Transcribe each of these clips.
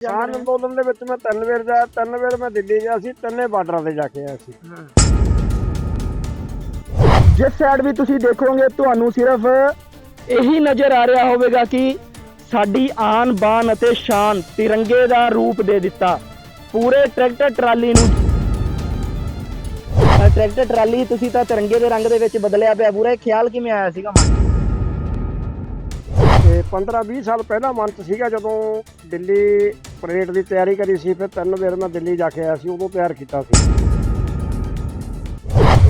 ਕਿਸਾਨ ਅੰਦੋਲਨ ਦੇ ਵਿੱਚ ਮੈਂ ਤਿੰਨ ਵਾਰ ਜਾ ਤਿੰਨ ਵਾਰ ਮੈਂ ਦਿੱਲੀ ਗਿਆ ਸੀ ਤਿੰਨੇ ਬਾਰਡਰਾਂ ਤੇ ਜਾ ਕੇ ਆਇਆ ਸੀ। ਜਿਸ ਸਾਈਡ ਵੀ ਤੁਸੀਂ ਦੇਖੋਗੇ ਤੁਹਾਨੂੰ ਸਿਰਫ ਇਹੀ ਨਜ਼ਰ ਆ ਰਿਹਾ ਹੋਵੇਗਾ ਕਿ ਸਾਡੀ ਆਨ ਬਾਨ ਅਤੇ ਸ਼ਾਨ ਤਿਰੰਗੇ ਦਾ ਰੂਪ ਦੇ ਦਿੱਤਾ। ਪੂਰੇ ਟਰੈਕਟਰ ਟਰਾਲੀ ਨੂੰ ਟਰੈਕਟਰ ਟਰਾਲੀ ਤੁਸੀਂ ਤਾਂ ਤਿਰੰਗੇ ਦੇ ਰੰਗ ਦੇ ਵਿੱਚ ਬਦਲਿਆ ਪਿਆ। ਪੂਰਾ ਇਹ ਖਿਆਲ ਕਿਵੇਂ ਆਇਆ ਸੀਗਾ ਮਨ? ਤੇ 15 20 ਸਾਲ ਪਹਿਲਾਂ ਮਨ ਚ ਸੀਗਾ ਜਦੋਂ ਦਿੱਲੀ ਪਰੇਡ ਦੀ ਤਿਆਰੀ ਕਰੀ ਸੀ ਫਿਰ ਤਿੰਨ ਵਾਰ ਮੈਂ ਦਿੱਲੀ ਜਾ ਕੇ ਆਇਆ ਸੀ ਉਦੋਂ ਤਿਆਰ ਕੀਤਾ ਸੀ।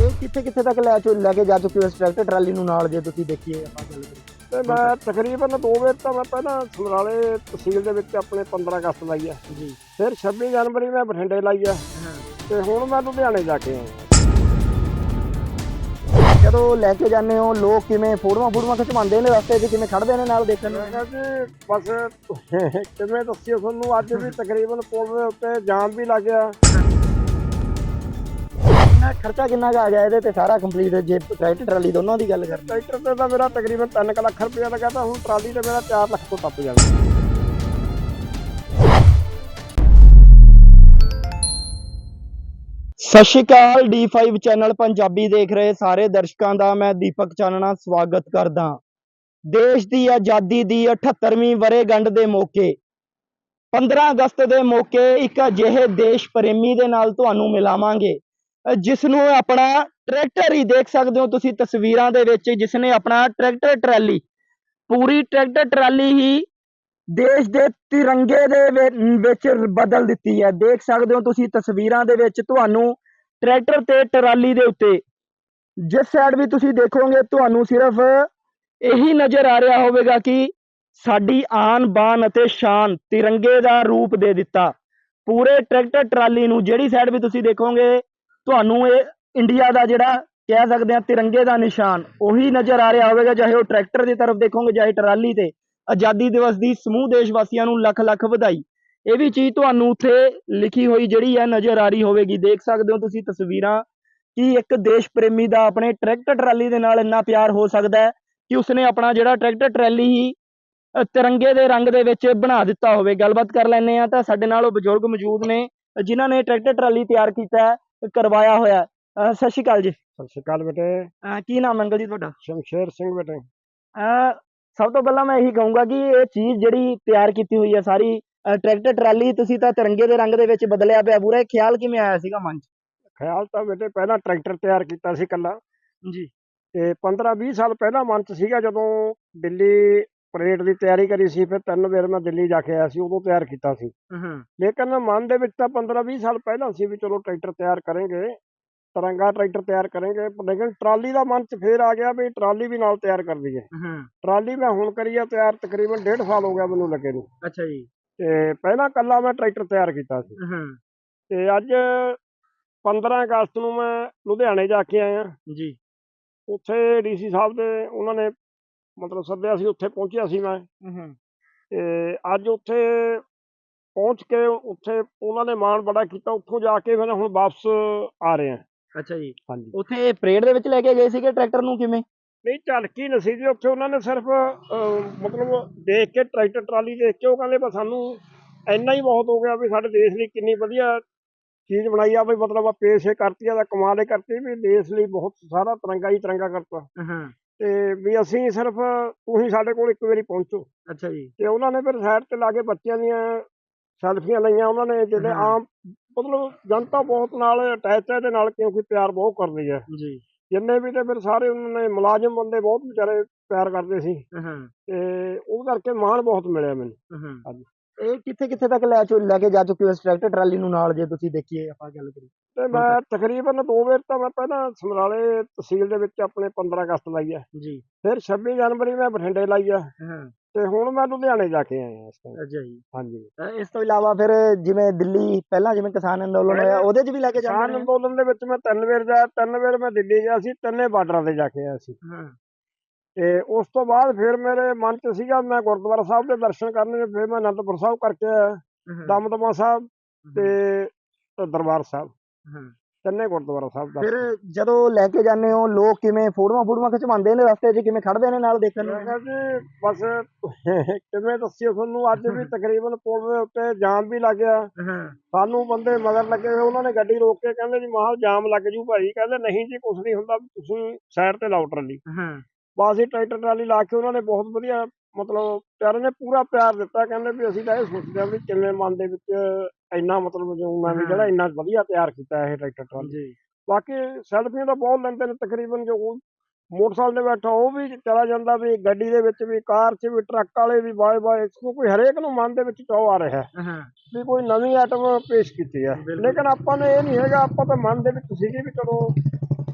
ਇਹ ਕਿੱਥੇ ਕਿੱਥੇ ਤੱਕ ਲੈ ਚੋ ਲੈ ਕੇ ਜਾ ਚੁੱਕੇ ਹੋ ਇਸ ਟਰੈਕਟਰ ਟਰਾਲੀ ਨੂੰ ਨਾਲ ਜੇ ਤੁਸੀਂ ਦੇਖੀਏ ਆਪਾਂ ਗੱਲ ਕਰੀਏ? ਤੇ ਮੈਂ ਤਕਰੀਬਨ ਦੋ ਵਾਰ ਤਾਂ ਮੈਂ ਪਹਿਲਾਂ ਸਮਰਾਲੇ ਤਹਿਸੀਲ ਦੇ ਵਿੱਚ ਆਪਣੇ 15 ਅਗਸਤ ਲਾਈ ਆ। ਜੀ। ਫਿਰ 26 ਜਨਵਰੀ ਮੈਂ ਬਠਿੰਡੇ ਲਾਈ ਆ। ਤੇ ਹੁਣ ਮੈਂ ਲੁਧਿਆਣੇ ਜਾ ਕੇ ਆਇਆ। ਜਦੋਂ ਲੈ ਕੇ ਜਾਂਦੇ ਹੋ ਲੋਕ ਕਿਵੇਂ ਫੋਟੋਆਂ ਫੋਟੋਆਂ ਖਿਚਵਾਉਂਦੇ ਨੇ ਰਸਤੇ 'ਚ ਕਿਵੇਂ ਖੜਦੇ ਨੇ ਨਾਲ ਦੇਖਣ ਨੂੰ? ਮੈਂ ਕਿਹਾ ਜੀ ਬਸ ਕਿਵੇਂ ਦੱਸਿਓ ਤੁਹਾਨੂੰ ਅੱਜ ਵੀ ਤਕਰੀਬਨ ਪੁਲ ਦੇ ਉੱਤੇ ਜਾਮ ਵੀ ਲੱਗ ਗਿਆ। ਕਿੰਨਾ ਖਰਚਾ ਕਿੰਨਾ ਕੁ ਆ ਗਿਆ ਇਹਦੇ ਤੇ ਸਾਰਾ ਕੰਪਲੀਟ ਜੇ ਟਰੈਕਟਰ ਟਰਾਲੀ ਦੋਨਾਂ ਦੀ ਗੱਲ ਕਰਦੇ ਟਰੈਕਟਰ ਤੇ ਤਾਂ ਮੇਰਾ ਤਕਰੀਬਨ 3 ਲੱਖ ਰੁਪਇਆ ਲੱਗਾ ਤਾਂ ਹੁਣ ਟਰਾਲੀ ਤੇ ਮੇਰਾ 4 ਲੱਖ ਤੋਂ ਟੱਪ ਜਾਣਾ ਸਤਿ ਸ਼੍ਰੀ ਅਕਾਲ D5 ਚੈਨਲ ਪੰਜਾਬੀ ਦੇਖ ਰਹੇ ਸਾਰੇ ਦਰਸ਼ਕਾਂ ਦਾ ਮੈਂ ਦੀਪਕ ਚਾਨਣਾ ਸਵਾਗਤ ਕਰਦਾ ਦੇਸ਼ ਦੀ ਆਜ਼ਾਦੀ ਦੀ 78ਵੀਂ ਵਰ੍ਹੇਗੰਢ ਦੇ ਮੌਕੇ 15 ਅਗਸਤ ਦੇ ਮੌਕੇ ਇੱਕ ਅਜਿਹੇ ਦੇਸ਼ ਪ੍ਰੇਮੀ ਦੇ ਨਾਲ ਤੁਹਾਨੂੰ ਮਿਲਾਵਾਂਗੇ ਅਹ ਜਿਸ ਨੂੰ ਆਪਣਾ ਟਰੈਕਟਰ ਹੀ ਦੇਖ ਸਕਦੇ ਹੋ ਤੁਸੀਂ ਤਸਵੀਰਾਂ ਦੇ ਵਿੱਚ ਜਿਸ ਨੇ ਆਪਣਾ ਟਰੈਕਟਰ ਟਰਾਲੀ, ਪੂਰੀ ਟਰੈਕਟਰ ਟਰਾਲੀ ਹੀ ਦੇਸ਼ ਦੇ ਤਿਰੰਗੇ ਦੇ ਵਿੱਚ ਬਦਲ ਦਿੱਤੀ ਹੈ। ਦੇਖ ਸਕਦੇ ਹੋ ਤੁਸੀਂ ਤਸਵੀਰਾਂ ਦੇ ਵਿੱਚ ਤੁਹਾਨੂੰ ਟਰੈਕਟਰ ਤੇ ਟਰਾਲੀ ਦੇ ਉੱਤੇ, ਜਿਸ ਸਾਈਡ ਵੀ ਤੁਸੀਂ ਦੇਖੋਗੇ, ਤੁਹਾਨੂੰ ਸਿਰਫ ਇਹੀ ਨਜ਼ਰ ਆ ਰਿਹਾ ਹੋਵੇਗਾ ਕਿ ਸਾਡੀ ਆਨ ਬਾਨ ਅਤੇ ਸ਼ਾਨ ਤਿਰੰਗੇ ਦਾ ਰੂਪ ਦੇ ਦਿੱਤਾ। ਪੂਰੇ ਟਰੈਕਟਰ ਟਰਾਲੀ ਨੂੰ ਜਿਹੜੀ ਸਾਈਡ ਵੀ ਤੁਸੀਂ ਦੇਖੋਗੇ, ਤੁਹਾਨੂੰ ਇਹ ਇੰਡੀਆ ਦਾ ਜਿਹੜਾ ਕਹਿ ਸਕਦੇ ਆ ਤਿਰੰਗੇ ਦਾ ਨਿਸ਼ਾਨ, ਉਹੀ ਨਜ਼ਰ ਆ ਰਿਹਾ ਹੋਵੇਗਾ, ਚਾਹੇ ਉਹ ਟਰੈਕਟਰ ਦੀ ਤਰਫ ਦੇਖੋਗੇ, ਚਾਹੇ ਟਰਾਲੀ ਤੇ। ਆਜ਼ਾਦੀ ਦਿਵਸ ਦੀ ਸਮੂਹ ਦੇਸ਼ ਵਾਸੀਆਂ ਨੂੰ ਲੱਖ ਲੱਖ ਵਧਾਈ। ਇਹ ਵੀ ਚੀਜ਼ ਤੁਹਾਨੂੰ ਉੱਥੇ ਲਿਖੀ ਹੋਈ ਜਿਹੜੀ ਹੈ ਨਜ਼ਰ ਆ ਰਹੀ ਹੋਵੇਗੀ। ਦੇਖ ਸਕਦੇ ਹੋ ਤੁਸੀਂ ਤਸਵੀਰਾਂ ਕਿ ਇੱਕ ਦੇਸ਼ ਪ੍ਰੇਮੀ ਦਾ ਆਪਣੇ ਟਰੈਕਟਰ ਟਰਾਲੀ ਦੇ ਨਾਲ ਇੰਨਾ ਪਿਆਰ ਹੋ ਸਕਦਾ ਹੈ ਕਿ ਉਸਨੇ ਆਪਣਾ ਜਿਹੜਾ ਟਰੈਕਟਰ ਟਰਾਲੀ ਹੀ ਤਿਰੰਗੇ ਦੇ ਰੰਗ ਦੇ ਵਿੱਚ ਬਣਾ ਦਿੱਤਾ ਹੋਵੇ। ਗੱਲਬਾਤ ਕਰ ਲੈਂਦੇ ਆ ਤਾਂ ਸਾਡੇ ਨਾਲ ਉਹ ਬਜ਼ੁਰਗ ਮੌਜੂਦ ਨੇ ਜਿਨ੍ਹਾਂ ਨੇ ਟਰੈਕਟਰ ਟਰਾਲੀ ਤਿਆਰ ਕੀਤਾ ਹੈ ਕਰਵਾਇਆ ਹੋਇਆ ਸਤਿ ਸ਼੍ਰੀ ਅਕਾਲ ਜੀ। ਸਤਿ ਸ਼੍ਰੀ ਅਕਾਲ ਬੇਟੇ। ਕੀ ਨਾਮ ਅੰਕਲ ਜੀ ਤੁਹਾਡਾ? ਸ਼ਮਸ਼ੇਰ ਸਿੰਘ ਬੇਟੇ। ਸਭ ਤੋਂ ਪਹਿਲਾਂ ਮੈਂ ਇਹੀ ਕਹੂੰਗਾ ਕਿ ਇਹ ਚੀਜ਼ ਜਿਹੜੀ ਤਿਆਰ ਕੀਤੀ ਹੋਈ ਹੈ ਸਾਰੀ ਟਰੈਕਟਰ ਟਰਾਲੀ ਤੁਸੀਂ ਤਾਂ ਤਿਰੰਗੇ ਦੇ ਰੰਗ ਦੇ ਵਿੱਚ ਬਦਲਿਆ ਪਿਆ ਪੂਰਾ ਇਹ ਖਿਆਲ ਕਿਵੇਂ ਆਇਆ ਸੀਗਾ ਮਨ 'ਚ? ਖਿਆਲ ਤਾਂ ਬੇਟੇ ਪਹਿਲਾਂ ਟਰੈਕਟਰ ਤਿਆਰ ਕੀਤਾ ਸੀ ਕੱਲਾ ਜੀ। ਤੇ 15 20 ਸਾਲ ਪਹਿਲਾਂ ਮਨ ਚ ਸੀਗਾ ਜਦੋਂ ਦਿੱਲੀ ਪਰੇਡ ਦੀ ਤਿਆਰੀ ਕਰੀ ਸੀ ਫਿਰ ਤਿੰਨ ਵਾਰ ਮੈਂ ਦਿੱਲੀ ਜਾ ਕੇ ਆਇਆ ਸੀ ਉਦੋਂ ਤਿਆਰ ਕੀਤਾ ਸੀ। ਹਾਂ। ਲੇਕਿਨ ਮਨ ਦੇ ਵਿੱਚ ਤਾਂ 15 20 ਸਾਲ ਪਹਿਲਾਂ ਸੀ ਵੀ ਚਲੋ ਟਰੈਕਟਰ ਤਿਆਰ ਕਰਾਂਗੇ। ਤਿਰੰਗਾ ਟਰੈਕਟਰ ਤਿਆਰ ਕਰਾਂਗੇ। ਲੇਕਿਨ ਟਰਾਲੀ ਦਾ ਮਨ ਚ ਫੇਰ ਆ ਗਿਆ ਵੀ ਟਰਾਲੀ ਵੀ ਨਾਲ ਤਿਆਰ ਕਰ ਦਈਏ ਹਾਂ। ਟਰਾਲੀ ਮੈਂ ਹੁਣ ਕਰੀ ਆ ਤਿਆਰ ਤਕਰੀਬਨ ਡੇਢ ਸਾਲ ਹੋ ਗਿਆ ਮੈਨੂੰ ਲੱਗੇ ਨੂੰ। ਅੱਛਾ ਜੀ। ਤੇ ਪਹਿਲਾਂ ਕੱਲਾ ਮੈਂ ਟਰੈਕਟਰ ਤਿਆਰ ਕੀਤਾ ਸੀ। ਹਾਂ। ਤੇ ਅੱਜ 15 ਅਗਸਤ ਨੂੰ ਮੈਂ ਲੁਧਿਆਣੇ ਜਾ ਕੇ ਆਇਆ। ਜੀ। ਉੱਥੇ ਡੀਸੀ ਸਾਹਿਬ ਦੇ ਉਹਨਾਂ ਨੇ ਮਤਲਬ ਸੱਦਿਆ ਸੀ ਉੱਥੇ ਪਹੁੰਚਿਆ ਸੀ ਮੈਂ। ਹਾਂ। ਤੇ ਅੱਜ ਉੱਥੇ ਪਹੁੰਚ ਕੇ ਉੱਥੇ ਉਹਨਾਂ ਨੇ ਮਾਣ ਬੜਾ ਕੀਤਾ। ਉੱਥੋਂ ਜਾ ਕੇ ਫਿਰ ਹੁਣ ਵਾਪਸ ਆ ਰਹੇ ਆ। ਅੱਛਾ ਜੀ। ਹਾਂਜੀ। ਉੱਥੇ ਪਰੇਡ ਦੇ ਵਿੱਚ ਲੈ ਕੇ ਗਏ ਸੀਗੇ ਟਰੈਕਟਰ ਨੂੰ ਕਿਵੇਂ? ਨਹੀਂ ਝਲਕੀ ਨਹੀਂ ਸੀ ਜੀ ਉੱਥੇ ਉਹਨਾਂ ਨੇ ਸਿਰਫ ਅਹ, ਮਤਲਬ ਦੇਖ ਕੇ ਟਰੈਕਟਰ ਟਰਾਲੀ ਦੇਖ ਕੇ ਉਹ ਕਹਿੰਦੇ ਬਸ ਸਾਨੂੰ ਇੰਨਾ ਹੀ ਬਹੁਤ ਹੋ ਗਿਆ ਵੀ ਸਾਡੇ ਦੇਸ਼ ਲਈ ਕਿੰਨੀ ਵਧੀਆ ਚੀਜ਼ ਬਣਾਈ ਆ ਵੀ ਮਤਲਬ ਆ ਪੇਸ਼ ਕਰਤੀ ਆ ਦਾ ਕਮਾਲ ਹੀ ਕਰਤੀ ਵੀ ਦੇਸ਼ ਲਈ ਬਹੁਤ ਸਾਰਾ ਤਿਰੰਗਾ ਹੀ ਤਿਰੰਗਾ ਕਰਤਾ। ਹਾਂ। ਤੇ ਵੀ ਅਸੀਂ ਸਿਰਫ ਤੁਸੀਂ ਸਾਡੇ ਕੋਲ ਇੱਕ ਵਾਰੀ ਪਹੁੰਚੋ। ਅੱਛਾ ਜੀ। ਤੇ ਉਹਨਾਂ ਨੇ ਫਿਰ ਸਾਈਡ ਤੇ ਲਾ ਕੇ ਬੱਚਿਆਂ ਦੀਆਂ ਸੈਲਫੀਆਂ ਲਈਆਂ ਉਹਨਾਂ ਨੇ ਜਿਹੜੇ ਹਾਂ। ਆਮ ਮਤਲਬ ਜਨਤਾ ਬਹੁਤ ਨਾਲ ਅਟੈਚ ਹੈ ਇਹਦੇ ਨਾਲ ਕਿਉਂਕਿ ਪਿਆਰ ਬਹੁਤ ਕਰਦੀ ਹੈ। ਜੀ। ਜਿੰਨੇ ਵੀ ਤੇ ਫਿਰ ਸਾਰੇ ਉਹਨਾਂ ਨੇ ਮੁਲਾਜ਼ਮ ਬੰਦੇ ਬਹੁਤ ਵਿਚਾਰੇ ਪਿਆਰ ਕਰਦੇ ਸੀ। ਤੇ ਉਹ ਕਰਕੇ ਮਾਣ ਬਹੁਤ ਮਿਲਿਆ ਮੈਨੂੰ। ਹਾਂਜੀ। ਇਹ ਕਿੱਥੇ ਕਿੱਥੇ ਤੱਕ ਲੈ ਚੋ ਲੈ ਕੇ ਜਾ ਚੁੱਕੇ ਹੋ ਟਰੈਕਟਰ ਟਰਾਲੀ ਨੂੰ ਨਾਲ ਜੇ ਤੁਸੀਂ ਦੇਖੀਏ ਆਪਾਂ ਗੱਲ ਕਰੀਏ? ਤੇ ਮੈਂ ਤਕਰੀਬਨ ਦੋ ਵਾਰ ਤਾਂ ਮੈਂ ਪਹਿਲਾਂ ਸਮਰਾਲੇ ਤਹਿਸੀਲ ਦੇ ਵਿੱਚ ਆਪਣੇ 15 ਅਗਸਤ ਲਾਈ ਹੈ। ਜੀ। ਫਿਰ 26 ਜਨਵਰੀ ਮੈਂ ਬਠਿੰਡੇ ਲਾਈ ਹੈ। ਹਾਂ। ਤੇ ਹੁਣ ਮੈਂ ਲੁਧਿਆਣੇ ਜਾ ਕੇ ਆਇਆ ਇਸ time। ਅੱਛਾ ਜੀ। ਹਾਂਜੀ। ਇਸ ਤੋਂ ਇਲਾਵਾ ਫਿਰ ਜਿਵੇਂ ਦਿੱਲੀ ਪਹਿਲਾਂ ਜਿਵੇਂ ਕਿਸਾਨ ਅੰਦੋਲਨ ਹੋਇਆ ਉਹਦੇ 'ਚ ਵੀ ਲੈ ਕੇ ਕਿਸਾਨ ਜਾਂਦੇ ਨੇ? ਅੰਦੋਲਨ ਦੇ ਵਿੱਚ ਮੈਂ ਤਿੰਨ ਵਾਰ ਜਾ ਤਿੰਨ ਵਾਰ ਮੈਂ ਦਿੱਲੀ ਗਿਆ ਸੀ ਤਿੰਨੇ ਬਾਰਡਰਾਂ ਤੇ ਜਾ ਕੇ ਆਇਆ ਸੀ। ਹਾਂ। ਤੇ ਉਸ ਤੋਂ ਬਾਅਦ ਫਿਰ ਮੇਰੇ ਮਨ 'ਚ ਸੀਗਾ ਮੈਂ ਗੁਰਦੁਆਰਾ ਸਾਹਿਬ ਦੇ ਦਰਸ਼ਨ ਕਰਨੇ ਫਿਰ ਮੈਂ ਅਨੰਦਪੁਰ ਸਾਹਿਬ ਕਰਕੇ ਆਇਆ ਹਾਂ। ਦਮਦਮਾ ਸਾਹਿਬ ਤੇ ਤੇ ਦਰਬਾਰ ਸਾਹਿਬ। ਹਾਂ। ਤਿੰਨੇ ਗੁਰਦੁਆਰਾ ਸਾਹਿਬ ਦਾ। ਫਿਰ ਜਦੋਂ ਲੈ ਕੇ ਜਾਂਦੇ ਹੋ ਲੋਕ ਕਿਵੇਂ ਫੋਟੋਆਂ ਫੋਟੋਆਂ ਖਿਚਵਾਉਂਦੇ ਨੇ ਰਸਤੇ 'ਚ? ਕਿਵੇਂ ਖੜਦੇ ਨੇ ਨਾਲ ਦੇਖਣ ਨੂੰ? ਮੈਂ ਕਿਹਾ ਜੀ ਬਸ ਕਿਵੇਂ ਦੱਸਿਓ ਤੁਹਾਨੂੰ? ਅੱਜ ਵੀ ਤਕਰੀਬਨ ਪੁਲ ਦੇ ਉੱਤੇ ਜਾਮ ਵੀ ਲੱਗ ਗਿਆ। ਸਾਨੂੰ ਬੰਦੇ ਮਗਰ ਲੱਗੇ ਹੋਏ ਉਹਨਾਂ ਨੇ ਗੱਡੀ ਰੋਕ ਕੇ ਕਹਿੰਦੇ ਜੀ ਮਹਾਂ ਜਾਮ ਲੱਗ ਜੂ ਭਾਈ। ਕਹਿੰਦੇ ਨਹੀਂ ਜੀ ਕੁਛ ਨਹੀਂ ਹੁੰਦਾ ਤੁਸੀਂ ਸਾਈਡ ਤੇ ਲਾਓ ਟਰਾਲੀ। ਹਾਂ। ਬਸ ਟਰੈਕਟਰ ਟਰਾਲੀ ਲਾ ਕੇ ਉਹਨਾਂ ਨੇ ਬਹੁਤ ਵਧੀਆ ਮਤਲਬ ਪਿਆਰੇ ਨੇ ਪੂਰਾ ਪਿਆਰ ਦਿੱਤਾ ਕਹਿੰਦੇ ਵੀ ਅਸੀਂ ਤਾਂ ਇਹ ਸੋਚਦੇ ਹਾਂ ਵੀ ਕਿਵੇਂ ਮਨ ਦੇ ਵਿੱਚ ਇੰਨਾ ਮਤਲਬ ਜੋ ਮੈਂ ਵੀ ਜਿਹੜਾ ਇੰਨਾ ਵਧੀਆ ਤਿਆਰ ਕੀਤਾ ਇਹ ਟਰੈਕਟਰ ਟਰਾਲੀ। ਜੀ। ਬਾਕੀ ਸੈਲਫੀਆਂ ਤਾਂ ਬਹੁਤ ਲੈਂਦੇ ਨੇ ਤਕਰੀਬਨ ਜੋ ਮੋਟਰਸਾਈਕਲ ਤੇ ਬੈਠਾ ਉਹ ਵੀ ਚਲਾ ਜਾਂਦਾ ਵੀ ਗੱਡੀ ਦੇ ਵਿੱਚ ਵੀ ਕਾਰ 'ਚ ਵੀ ਟਰੱਕ ਵਾਲੇ ਵੀ ਬਾਏ ਬਾਏ ਇਸ ਨੂੰ ਕੋਈ ਹਰੇਕ ਨੂੰ ਮਨ ਦੇ ਵਿੱਚ ਚਾਅ ਆ ਰਿਹਾ। ਵੀ ਕੋਈ ਨਵੀਂ ਆਈਟਮ ਪੇਸ਼ ਕੀਤੀ ਹੈ। ਲੇਕਿਨ ਆਪਾਂ ਨੇ ਇਹ ਨਹੀਂ ਹੈਗਾ ਆਪਾਂ ਤਾਂ ਮਨ ਦੇ ਵਿੱਚ ਸੀਗੀ ਵੀ ਚਲੋ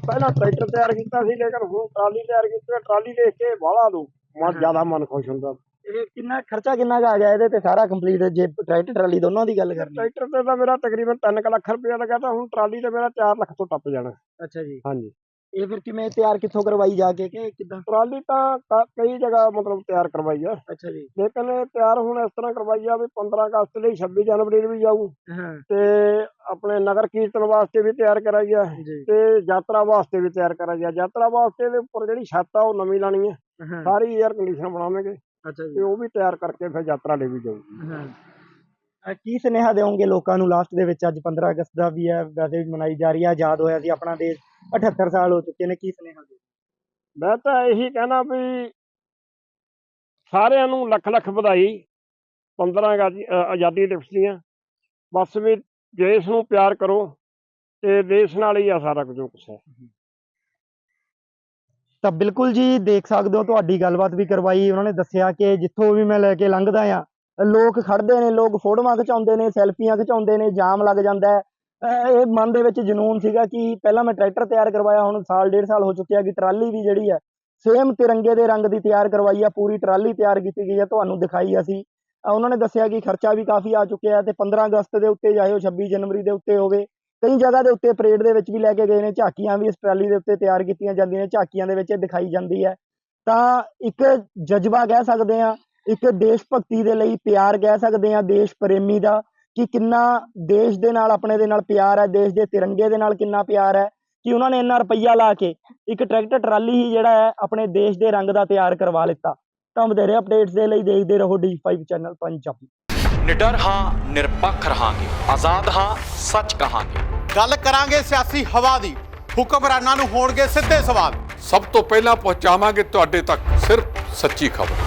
ਪਹਿਲਾਂ ਟਰੈਕਟਰ ਤਿਆਰ ਕੀਤਾ ਸੀ ਲੇਕਿਨ ਹੁਣ ਟਰਾਲੀ ਤਿਆਰ ਕੀਤੀ ਹੈ ਟਰਾਲੀ ਦੇਖ ਕੇ ਬਾਹਲਾ ਦੋ ਮਨ ਜ਼ਿਆਦਾ ਮਨ ਖੁਸ਼ ਹੁੰਦਾ। ਇਹ ਕਿੰਨਾ ਖਰਚਾ ਕਿੰਨਾ ਕੁ ਆ ਗਿਆ ਇਹਦੇ ਤੇ ਸਾਰਾ ਕੰਪਲੀਟ ਜੇ ਟਰੈਕਟਰ ਟਰਾਲੀ ਦੋਨਾਂ ਦੀ ਗੱਲ ਕਰਨੀ। ਟਰੈਕਟਰ ਤੇ ਤਾਂ ਮੇਰਾ ਤਕਰੀਬਨ 3 ਲੱਖ ਰੁਪਇਆ ਲੱਗਾ ਤਾਂ ਹੁਣ ਟਰਾਲੀ ਤੇ ਮੇਰਾ 4 ਲੱਖ ਤੋਂ ਟੱਪ ਜਾਣਾ। ਅੱਛਾ ਜੀ। ਹਾਂਜੀ। ਇਹ ਫਿਰ ਕਿਵੇਂ ਤਿਆਰ ਕਿੱਥੋਂ ਕਰਵਾਈ ਜਾ ਕੇ ਕਿ ਕਿਦਾਂ? ਟਰਾਲੀ ਤਾਂ ਕ- ਕਈ ਜਗ੍ਹਾ ਮਤਲਬ ਤਿਆਰ ਕਰਵਾਈ ਆ। ਅੱਛਾ ਜੀ। ਲੇਕਿਨ ਇਹ ਤਿਆਰ ਹੁਣ ਇਸ ਤਰ੍ਹਾਂ ਕਰਵਾਈ ਆ ਵੀ 15 ਅਗਸਤ ਲਈ 26 ਜਨਵਰੀ ਨੂੰ ਵੀ ਜਾਊ। ਹਾਂ। ਤੇ ਆਪਣੇ ਨਗਰ ਕੀਰਤਨ ਵਾਸਤੇ ਵੀ ਤਿਆਰ ਕਰਾਈ ਆ ਜੀ। ਤੇ ਯਾਤਰਾ ਵਾਸਤੇ ਵੀ ਤਿਆਰ ਕਰਾਈ ਆ। ਯਾਤਰਾ ਵਾਸਤੇ ਦੇ ਉੱਪਰ ਜਿਹੜੀ ਛੱਤ ਆ ਉਹ ਨਵੀਂ ਲਾਣੀ ਹਾਂ। ਸਾਰੀ 에ਅਰ ਕੰਡੀਸ਼ਨ ਬਣਾਵਾਂਗੇ ਅੱਛਾ ਤੇ ਜੀ ਉਹ ਵੀ ਤਿਆਰ ਕਰਕੇ ਫਿਰ ਯਾਤਰਾ ਲਈ ਵੀ ਜਾਊਗੀ ਹਾਂ। ਕੀ ਸੁਨੇਹਾ ਦੇਵੋਗੇ ਲੋਕਾਂ ਨੂੰ ਲਾਸਟ ਦੇ ਵਿੱਚ? ਅੱਜ 15 ਅਗਸਤ ਦਾ ਵੀ ਹੈ ਵੈਸੇ ਵੀ ਮਨਾਈ ਜਾ ਰਹੀ ਹੈ ਆਜ਼ਾਦ ਹੋਇਆ ਸੀ ਆਪਣਾ ਦੇਸ਼। 78 ਸਾਲ ਹੋ ਚੁੱਕੇ ਨੇ ਕੀ ਸੁਨੇਹਾ ਦੇ ਮੈਂ ਤਾਂ ਇਹੀ ਕਹਿਣਾ ਵੀ ਸਾਰਿਆਂ ਨੂੰ ਲੱਖ ਲੱਖ ਵਧਾਈ 15 ਆਜ਼ਾਦੀ ਦਿਵਸ ਦੀਆਂ। ਬਸ ਵੀ ਦੇਸ਼ ਨੂੰ ਪਿਆਰ ਕਰੋ ਤੇ ਦੇਸ਼ ਨਾਲ ਹੀ ਆ ਸਾਰਾ ਕੁਝ ਕੁਛ ਹੈ। ਤਾਂ ਬਿਲਕੁਲ ਜੀ ਦੇਖ ਸਕਦੇ ਹੋ ਤੁਹਾਡੀ ਗੱਲਬਾਤ ਵੀ ਕਰਵਾਈ। ਉਹਨਾਂ ਨੇ ਦੱਸਿਆ ਕਿ ਜਿੱਥੋਂ ਵੀ ਮੈਂ ਲੈ ਕੇ ਲੰਘਦਾ ਆ ਲੋਕ ਖੜਦੇ ਨੇ, ਲੋਕ ਫੋਟੋਆਂ ਖਿਚਾਉਂਦੇ ਨੇ, ਸੈਲਫੀਆਂ ਖਿਚਾਉਂਦੇ ਨੇ, ਜਾਮ ਲੱਗ ਜਾਂਦਾ ਹੈ। ਇਹ ਮਨ ਦੇ ਵਿੱਚ ਜਨੂਨ ਸੀਗਾ ਕਿ ਪਹਿਲਾਂ ਮੈਂ ਟਰੈਕਟਰ ਤਿਆਰ ਕਰਵਾਇਆ, ਹੁਣ ਸਾਲ ਡੇਢ ਸਾਲ ਹੋ ਚੁੱਕਿਆ ਕਿ ਟਰਾਲੀ ਵੀ ਜਿਹੜੀ ਹੈ ਸੇਮ ਤਿਰੰਗੇ ਦੇ ਰੰਗ ਦੀ ਤਿਆਰ ਕਰਵਾਈ ਆ, ਪੂਰੀ ਟਰਾਲੀ ਤਿਆਰ ਕੀਤੀ ਗਈ ਹੈ ਤੁਹਾਨੂੰ ਦਿਖਾਈ ਅਸੀਂ। ਉਹਨਾਂ ਨੇ ਦੱਸਿਆ ਕਿ ਖਰਚਾ ਵੀ ਕਾਫੀ ਆ ਚੁੱਕਿਆ ਤੇ 15 ਅਗਸਤ ਦੇ ਉੱਤੇ, ਚਾਹੇ ਉਹ 26 ਜਨਵਰੀ ਦੇ ਉੱਤੇ ਹੋਵੇ, ਕਈ ਜਗ੍ਹਾ ਦੇ ਉੱਤੇ ਪਰੇਡ ਦੇ ਵਿੱਚ ਵੀ ਲੈ ਕੇ ਗਏ ਨੇ, ਝਾਕੀਆਂ ਵੀ ਇਸ ਟਰਾਲੀ ਦੇ ਉੱਤੇ ਤਿਆਰ ਕੀਤੀਆਂ ਜਾਂਦੀਆਂ ਨੇ, ਝਾਕੀਆਂ ਦੇ ਵਿੱਚ ਇਹ ਦਿਖਾਈ ਜਾਂਦੀ ਹੈ। ਤਾਂ ਇੱਕ ਜਜ਼ਬਾ ਕਹਿ ਸਕਦੇ ਆ ਇੱਕ ਦੇਸ਼ ਭਗਤੀ ਦੇ ਲਈ ਪਿਆਰ ਕਹਿ ਸਕਦੇ ਆ ਦੇਸ਼ ਪ੍ਰੇਮੀ ਦਾ ਕਿ ਕਿੰਨਾ ਦੇਸ਼ ਦੇ ਨਾਲ ਆਪਣੇ ਦੇ ਨਾਲ ਪਿਆਰ ਹੈ ਦੇਸ਼ ਦੇ ਤਿਰੰਗੇ ਦੇ ਨਾਲ ਕਿੰਨਾ ਪਿਆਰ ਹੈ ਕਿ ਉਹਨਾਂ ਨੇ ਇੰਨਾ ਰੁਪਈਆ ਲਾ ਕੇ ਇੱਕ ਟਰੈਕਟਰ ਟਰਾਲੀ ਹੀ ਜਿਹੜਾ ਹੈ ਆਪਣੇ ਦੇਸ਼ ਦੇ ਰੰਗ ਦਾ ਤਿਆਰ ਕਰਵਾ ਲਿੱਤਾ। ਤਾਂ ਵਧੇਰੇ ਅਪਡੇਟਸ ਦੇ ਲਈ ਦੇਖਦੇ ਰਹੋ D5 ਚੈਨਲ ਪੰਜਾਬੀ। ਨਿਡਰ ਹਾਂ ਨਿਰਪੱਖ ਰਹਾਂਗੇ। ਆਜ਼ਾਦ ਹਾਂ ਸੱਚ ਕਹਾਂਗੇ। ਗੱਲ ਕਰਾਂਗੇ ਸਿਆਸੀ ਹਵਾ ਦੀ। ਹੁਕਮਰਾਨਾਂ ਨੂੰ ਹੋਣਗੇ ਸਿੱਧੇ ਸਵਾਲ। ਸਭ ਤੋਂ ਪਹਿਲਾਂ ਪਹੁੰਚਾਵਾਂਗੇ ਤੁਹਾਡੇ ਤੱਕ ਸਿਰਫ ਸੱਚੀ ਖਬਰ।